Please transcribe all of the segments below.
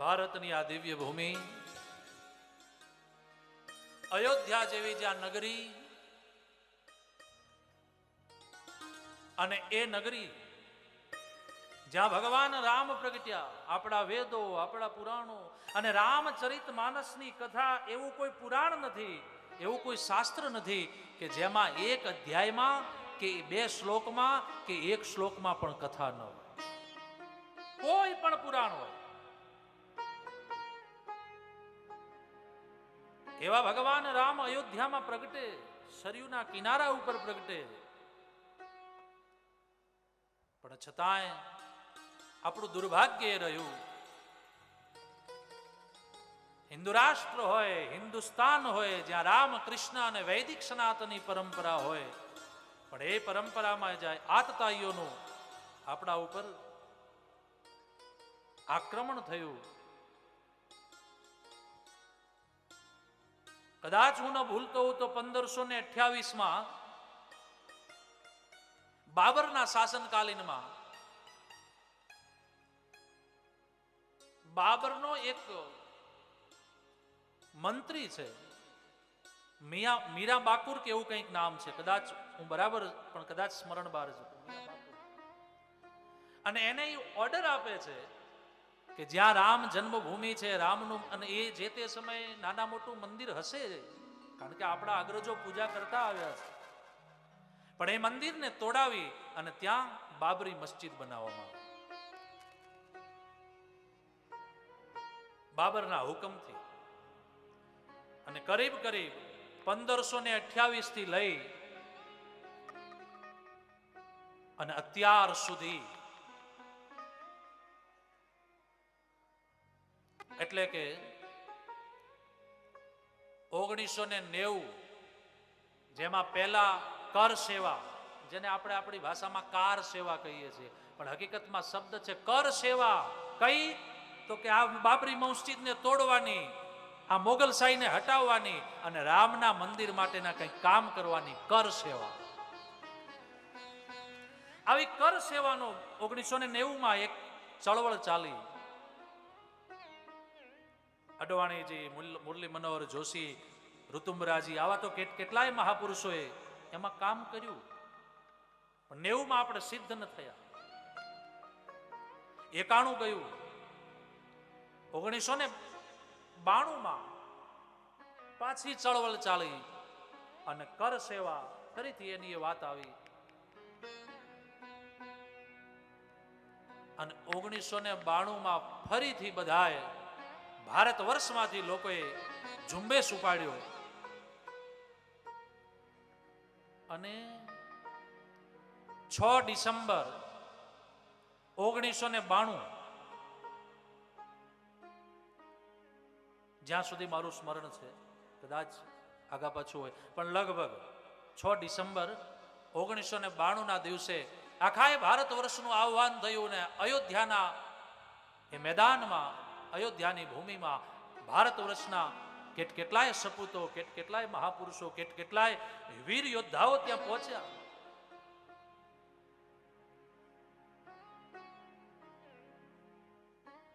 ભારતની આ દિવ્ય ભૂમિ. અયોધ્યા જેવી જ્યાં નગરી અને એ નગરી જ્યાં ભગવાન રામ પ્રગટ્યા, આપણા વેદો, આપણા પુરાણો અને રામચરિત માનસની કથા એવું કોઈ પુરાણ નથી, એવું કોઈ શાસ્ત્ર નથી કે જેમાં એક અધ્યાયમાં કે બે શ્લોકમાં કે એક શ્લોકમાં પણ કથા ન હોય. કોઈ પણ પુરાણ હોય. એવા ભગવાન રામ અયોધ્યામાં પ્રગટે, સરયુના કિનારા ઉપર પ્રગટે. પણ છતાંય આપણું દુર્ભાગ્ય રહ્યું. હિન્દુ રાષ્ટ્ર હોય, હિન્દુસ્તાન હોય, જ્યાં રામ, કૃષ્ણ અને વૈદિક સનાતની પરંપરા હોય, પણ એ પરંપરામાં જાય આતતાઈઓનું આપણા ઉપર આક્રમણ થયું. કદાચ હું ન ભૂલતો હું તો પંદરસો ને અઠ્યાવીસમાં બાબરના શાસનકાલીનમાં બાબરનો એક મંત્રી છે, મિયા, મીરા બાકુર કે એવું કંઈક નામ છે. કદાચ હું બરાબર, પણ કદાચ સ્મરણ બહાર છું અને એને ઓર્ડર આપે છે કે જ્યાં રામ જન્મભૂમિ છે, રામનું અને એ જે તે સમયે નાના મોટું મંદિર હશે, કારણ કે આપણા અગ્રજો પૂજા કરતા આવ્યા છે. પણ એ મંદિરને તોડાવી અને ત્યાં બાબરી મસ્જિદ બનાવવામાં બાબરના હુકમથી અને કરીબ કરીબ પંદરસો ને અઠ્યાવીસથી લઈ અને અત્યાર સુધી એટલે કે ઓગણીસો નેવું, જેમાં પહેલા કર સેવા, જેને આપણે આપણી ભાષામાં કાર સેવા કહીએ છીએ, પણ હકીકતમાં શબ્દ છે કર સેવા. કઈ? તો કે આ બાબરી મસ્જિદને તોડવાની, આ મોગલ શાહીને હટાવવાની અને રામના મંદિર માટેના કંઈક કામ કરવાની કર સેવા. આવી કર સેવાનો ઓગણીસો ને નેવું માં એક ચળવળ ચાલી. અડવાણીજી મુરલી મનોહર જોશી, ઋતુમરાજી આવા તો કેટ- કેટલાય મહાપુરુષોએ એમાં કામ કર્યું. પણ નેવુંમાં આપણે સિદ્ધ ન થયા. એકાણું ગયું. ઓગણીસો ને બાણુંમાં પાછી ચળવળ ચાલી અને કર સેવા ફરીથી એની એ વાત આવી. અને ઓગણીસો ને બાણુંમાં ફરીથી બધાએ ભારત વર્ષમાંથી લોકોએ ઝુંબેશ ઉપાડ્યો. અને છ ડિસેમ્બર ઓગણીસો ને બાણું, જ્યાં સુધી મારું સ્મરણ છે, કદાચ આગા પાછું હોય, પણ લગભગ છ ડિસેમ્બર ઓગણીસો ને બાણુંના દિવસે આખાય ભારત વર્ષનું આહ્વાન થયું ને અયોધ્યાના એ મેદાનમાં અયોધ્યાની ભૂમિમાં ભારત વર્ષના કેટ કેટલાય સપૂતો, કેટ કેટલાય મહાપુરુષો, કેટ કેટલાય વીર યોદ્ધાઓ ત્યાં પહોંચ્યા.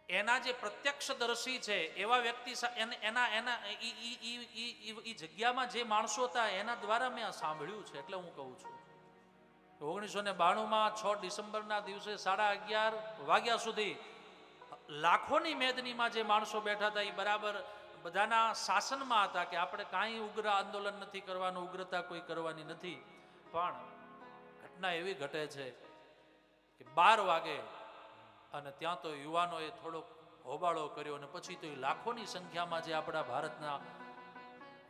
એના જે પ્રત્યક્ષદર્શી છે, એવા વ્યક્તિ એના એના ઈ- જગ્યામાં જે માણસો હતા, એના દ્વારા મેં સાંભળ્યું છે, એટલે હું કહું છું. ઓગણીસો ને બાણુંમાં છ ડિસેમ્બરના દિવસે સાડા અગિયાર વાગ્યા સુધી લાખોની મેદનીમાં જે માણસો બેઠા હતા, એ બરાબર બધાના શાસનમાં હતા કે આપણે કાંઈ ઉગ્ર આંદોલન નથી કરવાનું, ઉગ્રતા કોઈ કરવાની નથી. પણ ઘટના એવી ઘટે છે કે બાર વાગે અને ત્યાં તો યુવાનોએ થોડોક હોબાળો કર્યો અને પછી તો એ લાખોની સંખ્યામાં જે આપણા ભારતના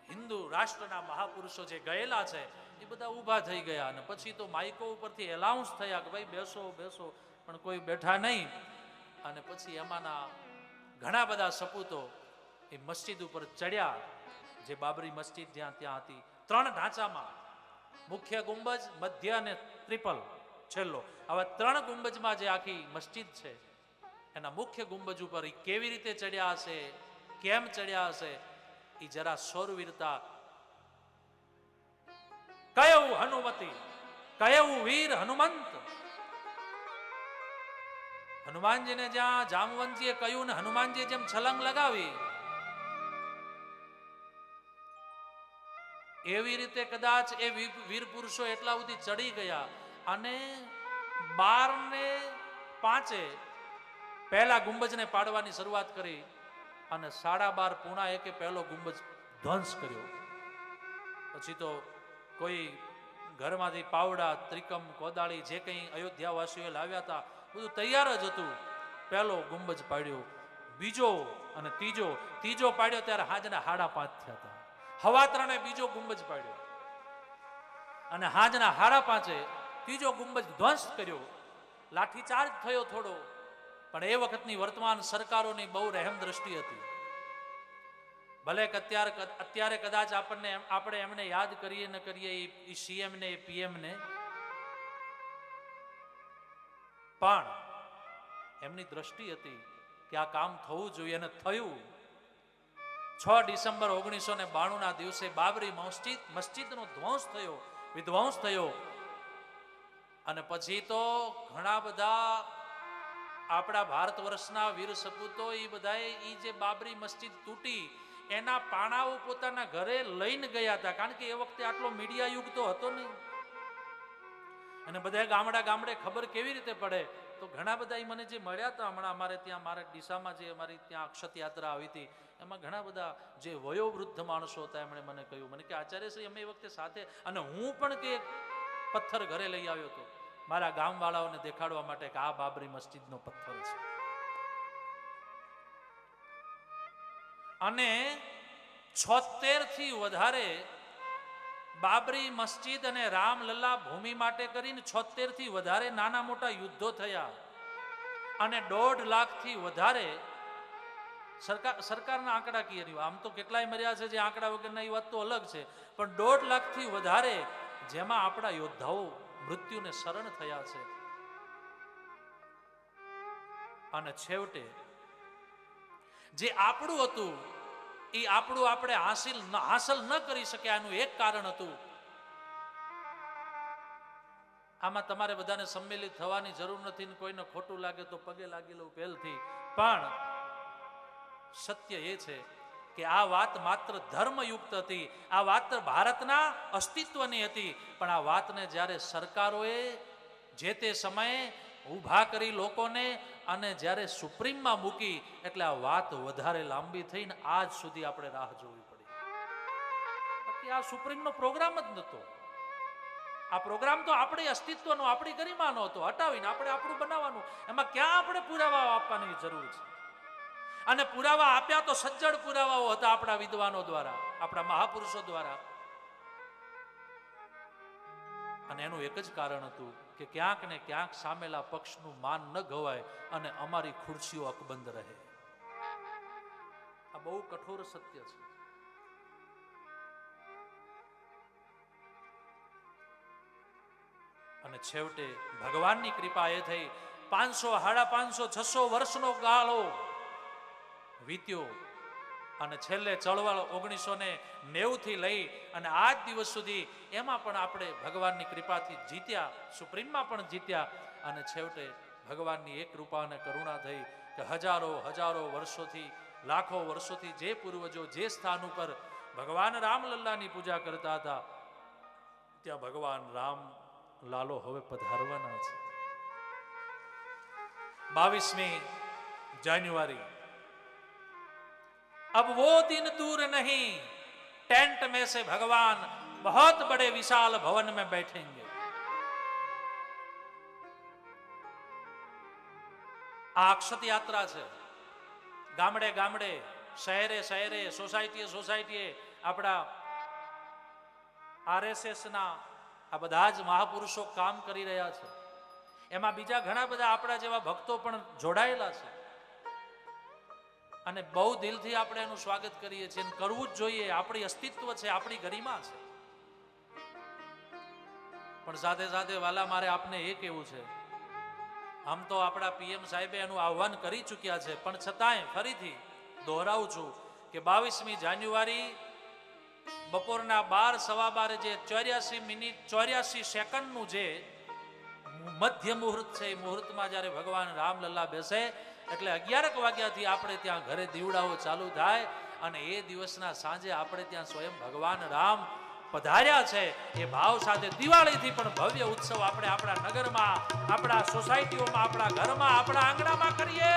હિન્દુ રાષ્ટ્રના મહાપુરુષો જે ગયેલા છે, એ બધા ઊભા થઈ ગયા અને પછી તો માઇકો ઉપરથી એલાઉન્સ થયા કે ભાઈ બેસો બેસો, પણ કોઈ બેઠા નહીં. અને પછી એમાંના ઘણા બધા સપૂતો એ મસ્જિદ ઉપર ચડ્યા, જે બાબરી મસ્જિદ જ્યાં ત્યાં હતી. ત્રણ ઢાંચામાં, મુખ્ય ગુંબજ, મધ્ય અને ત્રિપલ છેલ્લો. હવે ત્રણ ગુંબજમાં જે આખી મસ્જિદ છે, એના મુખ્ય ગુંબજ ઉપર એ કેવી રીતે ચડ્યા હશે, કેમ ચડ્યા હશે એ જરા શૌરવીરતા કયું હનુમતી કયું વીર હનુમંત હનુમાનજીને જ્યાં જામવંતજીએ કહ્યું ને હનુમાનજીએ જેમ છલંગ લગાવી, એવી રીતે કદાચ એ વીર પુરુષો એટલા સુધી ચડી ગયા અને બાર ને પાંચે પહેલા ગુંબજને પાડવાની શરૂઆત કરી અને સાડા બાર પૂણા એકે પહેલો ગુંબજ ધ્વંસ કર્યો. પછી તો કોઈ ઘરમાંથી પાવડા, ત્રિકમ, કોદાળી જે કંઈ અયોધ્યાવાસીઓએ લાવ્યા હતા બધું તૈયાર જ હતું. પહેલો ગુંબજ પાડ્યો, બીજો અને ત્રીજો ત્રીજો પાડ્યો ત્યારે હાજના હાડા પાંચ થયા હતા. હવા ત્રણે બીજો ગુંબજ પાડ્યો અને હાજના હાડા પાંચે ત્રીજો ગુંબજ ધ્વંસ કર્યો. લાઠીચાર્જ થયો થોડો, પણ એ વખતની વર્તમાન સરકારોની બહુ રહેમ દ્રષ્ટિ હતી. ભલે અત્યારે અત્યારે કદાચ આપણને આપણે એમને યાદ કરીએ ન કરીએ, એ સીએમ ને પીએમ પણ એમની દ્રષ્ટિ હતી કે આ કામ થવું જોઈએ અને થયું. છ ડિસેમ્બર ઓગણીસો ને બાણું ના દિવસે બાબરી મસ્જિદ, મસ્જિદનો ધ્વંસ થયો, વિધ્વંસ થયો. અને પછી તો ઘણા બધા આપણા ભારત વર્ષના વીર સપૂતો એ બધાએ એ જે બાબરી મસ્જિદ તૂટી, એના પાણાઓ પોતાના ઘરે લઈને ગયા હતા. કારણ કે એ વખતે આટલો મીડિયા યુગ તો હતો નહીં. અને બધા ગામડા ગામડે ખબર કેવી રીતે પડે? તો ઘણા બધા મને જે મળ્યા હતા હમણાં, અમારે ત્યાં, મારે ડીસામાં જે અમારી ત્યાં અક્ષત યાત્રા આવી હતી, એમાં ઘણા બધા જે વયોવૃદ્ધ માણસો હતા, એમણે મને કહ્યું, મને કે, આચાર્યશ્રી, અમે એ વખતે સાથે અને હું પણ કે પથ્થર ઘરે લઈ આવ્યો હતો. મારા ગામવાળાઓને દેખાડવા માટે કે આ બાબરી મસ્જિદનો પથ્થર છે. અને છોતેરથી વધારે બાબરી મસ્જિદ અને રામલલ્લા ભૂમિ માટે કરીને છોતેરથી વધારે નાના મોટા યુદ્ધો થયા. અને દોઢ લાખથી વધારે સરકાર, સરકારના આંકડા કીએ આમ તો કેટલાય મર્યા છે જે આંકડા વગરના, એ વાત તો અલગ છે. પણ દોઢ લાખથી વધારે જેમાં આપણા યોદ્ધાઓ મૃત્યુને શરણ થયા છે. અને છેવટે જે આપણું હતું એ આપણું આપણે હાસિલ હાંસલ ન કરી શક્યા આનું એક કારણ હતું. આમાં તમારે બધાને સંમેલિત થવાની જરૂર નથી ને કોઈને ખોટું લાગે તો પગે લાગી લઉં પહેલથી. પણ સત્ય એ છે કે આ વાત માત્ર ધર્મયુક્ત હતી. આ વાત ભારતના અસ્તિત્વની હતી. પણ આ વાતને જ્યારે સરકારોએ જે તે સમયે ઊભા કરી લોકોને અને જ્યારે સુપ્રીમમાં મૂકી, એટલે આ વાત વધારે લાંબી થઈને આજ સુધી આપણે રાહ જોવી પડી. બાકી આ સુપ્રીમનો પ્રોગ્રામ જ નહોતો. આ પ્રોગ્રામ તો આપણી અસ્તિત્વનો, આપણી ગરિમાનો હતો. હટાવીને આપણે આપણું બનાવવાનું. એમાં ક્યાં આપણે પુરાવા આપવાની જરૂર છે? અને પુરાવા આપ્યા તો સજ્જડ પુરાવાઓ હતા આપણા વિદ્વાનો દ્વારા, આપણા મહાપુરુષો દ્વારા. અને એનું એક જ કારણ હતું કે ક્યાંક ને ક્યાંક સામેલા પક્ષનું માન ન ગવાય અને અમારી ખુરશીઓ અકબંધ રહે. આ બહુ કઠોર સત્ય છે. અને છેવટે ભગવાનની કૃપા એ થઈ. પાંચસો, સાડા પાંચસો, છસો વર્ષનો ગાળો વીત્યો. અને છેલ્લે ચળવળ ઓગણીસો ને નેવું થી લઈ અને આ જ દિવસ સુધી એમાં પણ આપણે ભગવાનની કૃપાથી જીત્યા, સુપ્રીમમાં પણ જીત્યા અને છેવટે ભગવાનની એક કૃપા અને કરુણા થઈ કે હજારો હજારો વર્ષોથી, લાખો વર્ષોથી જે પૂર્વજો, જે સ્થાન ઉપર ભગવાન રામલલ્લાની પૂજા કરતા હતા, ત્યાં ભગવાન રામ લાલો હવે પધારવાના છે. બાવીસમી જાન્યુઆરી अब वो दिन दूर नहीं टेंट में से भगवान बहुत बड़े विशाल भवन में बैठेंगे આ અક્ષત યાત્રા છે ગામડે ગામડે શહેરે શહેરે સોસાયટીએ સોસાયટીએ આપણા આરએસએસ ના આ બધા જ મહાપુરુષો કામ કરી રહ્યા છે એમાં બીજા ઘણા બધા આપણા જેવા ભક્તો પણ જોડાયેલા છે અને બહુ દિલથી આપણે એનું સ્વાગત કરીએ છીએ કરવું જ જોઈએ. આપણી અસ્તિત્વ છે, આપણી ગરિમા છે. પણ સાથે સાથે વાલા, મારે આપને એ કેવું છે. આમ તો આપણા પીએમ સાહેબે એનું આહ્વાન કરી ચૂક્યા છે, પણ છતાંય ફરીથી દોહરાવું છું કે બાવીસમી જાન્યુઆરી બપોરના બાર, સવા બારે જે ચોર્યાસી મિનિટ, ચોર્યાસી સેકન્ડનું જે મધ્ય મુહૂર્ત છે, એ મુહૂર્તમાં જ્યારે ભગવાન રામલલ્લા બેસે એટલે અગિયારક વાગ્યાથી આપણે ત્યાં ઘરે દીવડાઓ ચાલુ થાય અને એ દિવસના સાંજે આપણે ત્યાં સ્વયં ભગવાન રામ પધાર્યા છે. એ ભાવ સાથે દિવાળીથી પણ ભવ્ય ઉત્સવ આપણે આપણા નગરમાં, આપણા સોસાયટીઓમાં, આપણા ઘરમાં, આપણા આંગણામાં કરીએ.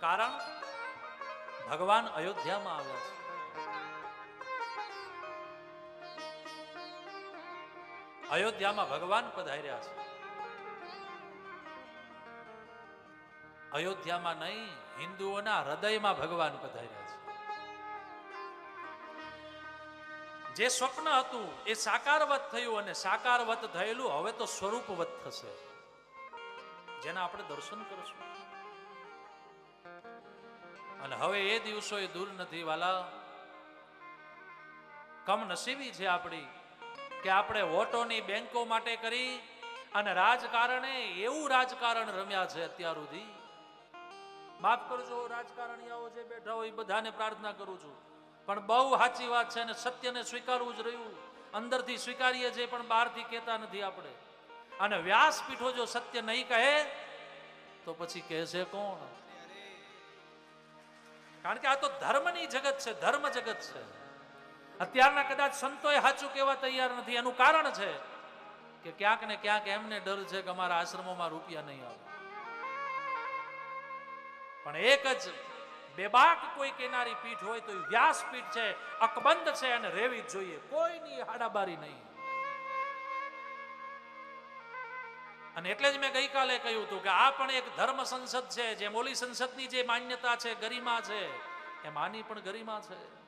કારણ ભગવાન અયોધ્યામાં આવ્યા છે. અયોધ્યામાં ભગવાન પધાર્યા છે. અયોધ્યામાં નહીં, હિન્દુઓના હૃદયમાં ભગવાન પધાર્યા છે. જે સ્વપ્ન હતું એ સાકારવત થયું અને સાકારવત થયેલું હવે તો સ્વરૂપવત થશે. જેના આપણે દર્શન કરશું. અને હવે એ દિવસો એ દૂર નથી, વાલા. કમનસીબી છે આપણી. કે આપણે વોટોની બેંકો માટે કરી અને રાજકારણે એવું રાજકારણ રમ્યા છે અત્યાર સુધી. માફ કરજો, રાજકારણીયાઓ જે બેઠા હોય બધાને પ્રાર્થના કરું છું. પણ બહુ સાચી વાત છે અને સત્યને સ્વીકારવું જ રહ્યું. અંદરથી સ્વીકારીએ છીએ પણ બહારથી કહેતા નથી આપણે. અને વ્યાસપીઠો જો સત્ય નહીં કહે, તો પછી કહેશે કોણ? કારણ કે આ તો ધર્મની જગત છે, ધર્મ જગત છે. અત્યારના કદાચ સંતોએ સાચું કહેવા તૈયાર નથી. એનું કારણ છે કે ક્યાંક ને ક્યાંક એમને ડર છે કે અમારા આશ્રમોમાં રૂપિયા નહીં આવે. પણ એક જ બેબાક કોઈ કેનારી પીઠ હોય તો વ્યાસ પીઠ છે, અકબંધ છે અને રેવી જ જોઈએ. કોઈની હાડાબારી નહીં. અને એટલે જ મેં ગઈકાલે કહ્યું હતું કે આ પણ એક ધર્મ સંસદ છે જે મોલી સંસદની જે માન્યતા છે, ગરિમા છે એ માની પણ ગરિમા છે.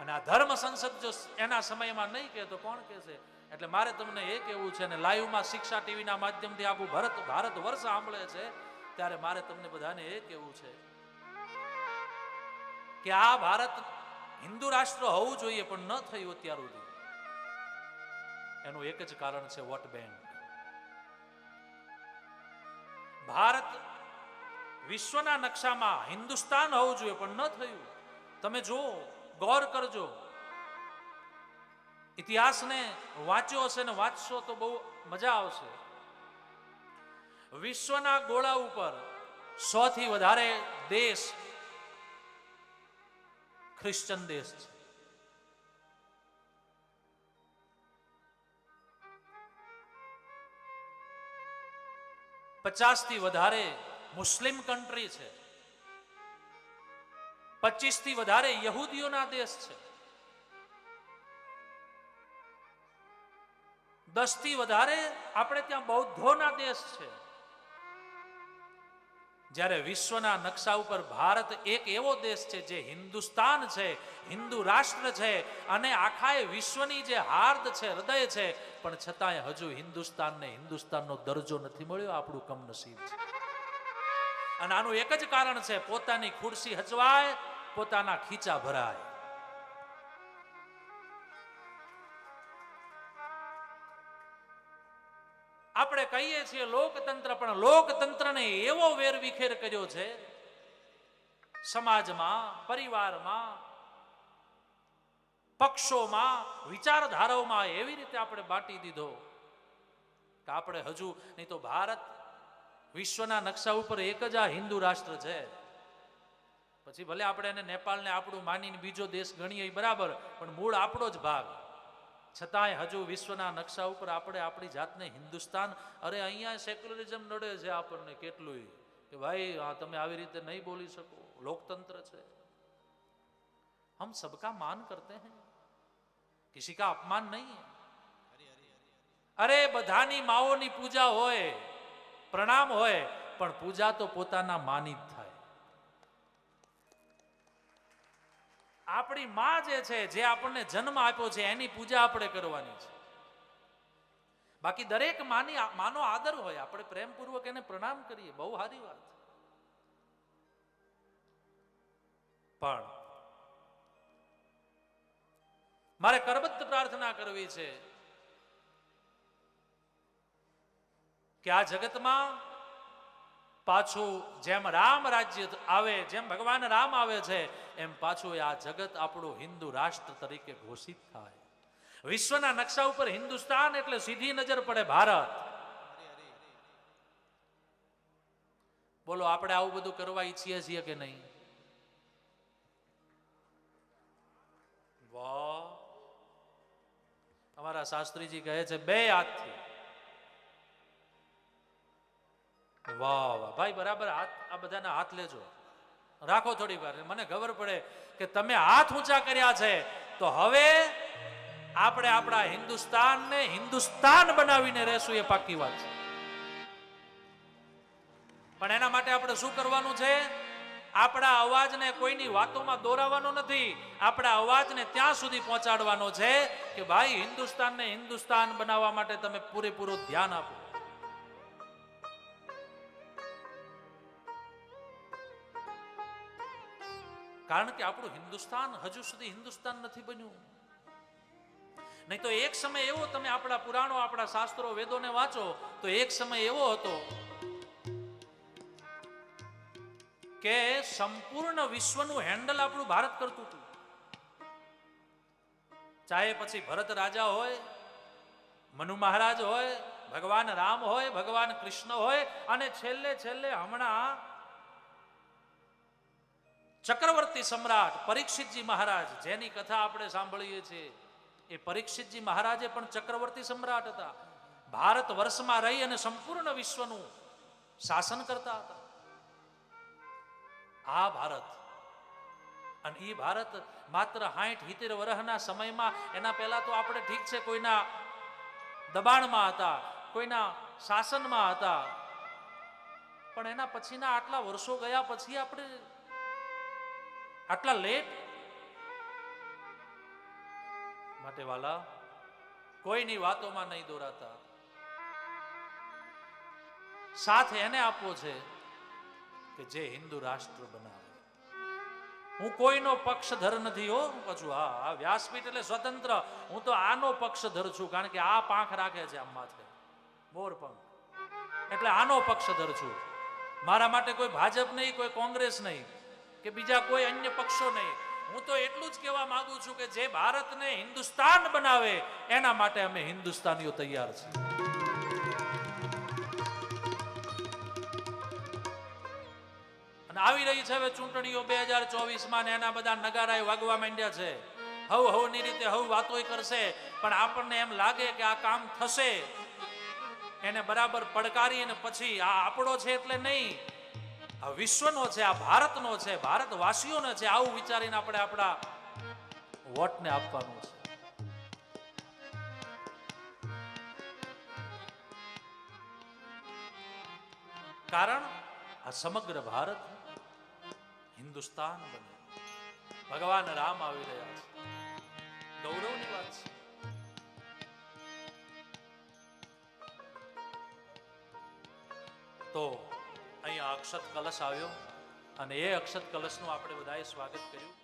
અને આ ધર્મ સંસદ જો એના સમયમાં નહીં કહે તો કોણ કહેશે એટલે મારે તમને એ કહેવું છે ને, લાઈવમાં શિક્ષા ટીવીના માધ્યમથી આખું ભારત ભારત વર્ષ સાંભળે છે, ત્યારે મારે તમને બધાને એ કહેવું છે કે આ ભારત હિન્દુ રાષ્ટ્ર હોવું જોઈએ, પણ ન થયું અત્યાર સુધી. એનું એક જ કારણ છે વોટ બેંક. ભારત વિશ્વના નકશામાં હિન્દુસ્તાન હોવું જોઈએ, પણ ન થયું. તમે જુઓ ગૌર કરજો. ઇતિહાસને વાંચ્યો હશે ને વાંચશો તો બહુ મજા આવશે. વિશ્વના ગોળા ઉપર સૌથી વધારે દેશ ખ્રિશ્ચન દેશ છે. પચાસથી વધારે મુસ્લિમ કન્ટ્રી છે. પચીસથી વધારે યહૂદીઓના દેશ છે. દસથી વધારે આપણે ત્યાં બૌદ્ધોના દેશ છે. જ્યારે વિશ્વના નકશા ઉપર ભારત એક એવો દેશ છે જે હિન્દુસ્તાન છે, હિન્દુ રાષ્ટ્ર છે અને આખાએ વિશ્વની જે હાર્દ છે, હૃદય છે, પણ છતાંય હજુ હિન્દુસ્તાનને હિન્દુસ્તાનનો દરજ્જો નથી મળ્યો, આપણું કમનસીબ છે. અને આનું એક જ કારણ છે, પોતાની ખુરશી હચવાય પોતાના ખીચા ભરાય. આપણે કહીએ છીએ લોકતંત્ર, પણ લોકતંત્રને એવો વેરવિખેર કર્યો છે, સમાજમાં, પરિવારમાં, પક્ષોમાં, વિચારધારાઓમાં એવી રીતે આપણે બાંટી દીધો કે આપણે હજુ નહીં તો ભારત વિશ્વના નકશા ઉપર એક જ આ હિન્દુ રાષ્ટ્ર છે. પછી ભલે આપણે એને નેપાળને આપણું માનીને બીજો દેશ ગણીએ બરાબર, પણ મૂળ આપણો જ ભાગ. છતાંય હજુ વિશ્વના નકશા ઉપર આપણે આપણી જાતને હિન્દુસ્તાન, અરે અહીંયા સેક્યુલરિઝમ નડે છે આપણને કેટલું કે ભાઈ તમે આવી રીતે નહીં બોલી શકો. લોકતંત્ર છે. હમ સબકા માન કરતે હૈ. કિસી કા અપમાન નહીં અરે બધાની માઓની પૂજા હોય, પ્રણામ હોય, પણ પૂજા તો પોતાના માની આપણી માં જે છે, જે આપણને જન્મ આપ્યો છે, એની પૂજા આપણે કરવાની છે. બાકી દરેક માની માનો આદર હોય, આપણે પ્રેમપૂર્વક એને પ્રણામ કરીએ, બહુ સારી વાત પણ મારે કરબત પ્રાર્થના કરવી છે કે આ જગતમાં પાછું જેમ રામ રાજ્ય આવે, જેમ ભગવાન રામ આવે છે એમ પાછું આ જગત આપણું હિન્દુ રાષ્ટ્ર તરીકે ઘોષિત થાય. વિશ્વના નકશા ઉપર હિન્દુસ્તાન એટલે સીધી નજર પડે ભારત. બોલો, આપણે આવું બધું કરવા ઈચ્છીએ છીએ કે નહીં? વાહ. અમારા શાસ્ત્રીજી કહે છે, બે હાથથી. વાહ વાહ. ભાઈ, બરાબર હાથ, આ બધાના હાથ લેજો. રાખો થોડી વાર. મને ખબર પડે કે તમે હાથ ઊંચા કર્યા છે. તો હવે આપણે આપણા હિન્દુસ્તાનને હિન્દુસ્તાન બનાવીને રહેશું એ પાકી વાત છે. પણ એના માટે આપણે શું કરવાનું છે? આપણા અવાજને કોઈની વાતોમાં દોરાવાનો નથી. આપણા અવાજને ત્યાં સુધી પહોંચાડવાનો છે કે ભાઈ હિન્દુસ્તાનને હિન્દુસ્તાન બનાવવા માટે તમે પૂરેપૂરું ધ્યાન આપો. કારણ કે આપણું હિન્દુસ્તાન હજુ સુધી હિન્દુસ્તાન નથી બન્યું. નહીં તો એક સમય એવો તમે આપણા પુરાણો, આપણા શાસ્ત્રો, વેદોને વાંચો, તો એક સમય એવો હતો કે સંપૂર્ણ વિશ્વનું હેન્ડલ આપણું ભારત કરતું હતું. ચાહે પછી ભરત રાજા હોય, મનુ મહારાજ હોય, ભગવાન રામ હોય, ભગવાન કૃષ્ણ હોય, અને છેલ્લે છેલ્લે હમણાં ચક્રવર્તી સમ્રાટ પરીક્ષિતજી મહારાજ, જેની કથા આપણે સાંભળીએ છીએ, એ પરીક્ષિતજી મહારાજે પણ ચક્રવર્તી સમ્રાટ હતા. ભારત વર્ષમાં રહી અને સંપૂર્ણ વિશ્વનું શાસન કરતા હતા. આ ભારત, અને એ ભારત માત્ર હાઠ હિતેર વર્ષના સમયમાં, એના પહેલા તો આપણે ઠીક છે કોઈના દબાણમાં હતા, કોઈના શાસનમાં હતા. પણ એના પછીના આટલા વર્ષો ગયા પછી આપણે આટલા લેટ માટે વાલા, કોઈની વાતોમાં નહીં દોરાતા. સાથ એને આપવો છે કે જે હિન્દુ રાષ્ટ્ર બનાવે. હું કોઈનો પક્ષધર નથી હો. પાછું હા, આ વ્યાસપીઠ એટલે સ્વતંત્ર. હું તો આનો પક્ષધર છું, કારણ કે આ પાંખ રાખે છે આમ માથે. મોર પંખ એટલે આનો પક્ષધર છું. મારા માટે કોઈ ભાજપ નહીં, કોઈ કોંગ્રેસ નહીં. કે બીજા કોઈ અન્ય પક્ષો નહીં. હું તો એટલું જ કહેવા માંગુ છું કે જે ભારતને હિન્દુસ્તાન બનાવે, એના માટે અમે હિન્દુસ્તાનીઓ તૈયાર છીએ. અને આવી રહી છે હવે ચૂંટણીઓ બે હજાર ચોવીસમાં એના બધા નગારાએ વાગવા માંડ્યા છે. હવ હવની રીતે હવ વાતોય કરશે, પણ આપણને એમ લાગે કે આ કામ થશે. એને બરાબર પડકારી અને પછી આ આપણો છે એટલે નહીં. આ વિશ્વનો છે, આ ભારતનો છે, ભારતવાસીઓનો છે, આવું વિચારીને આપણે આપણા વોટને આપવાનું છે. કારણ આ સમગ્ર ભારત હિન્દુસ્તાન બને. ભગવાન રામ આવી રહ્યા છે. ગૌરવની વાત છે. તો અક્ષત કલશ આવ્યો. અને એ અક્ષત કલશનું આપણે બધાએ સ્વાગત કર્યું.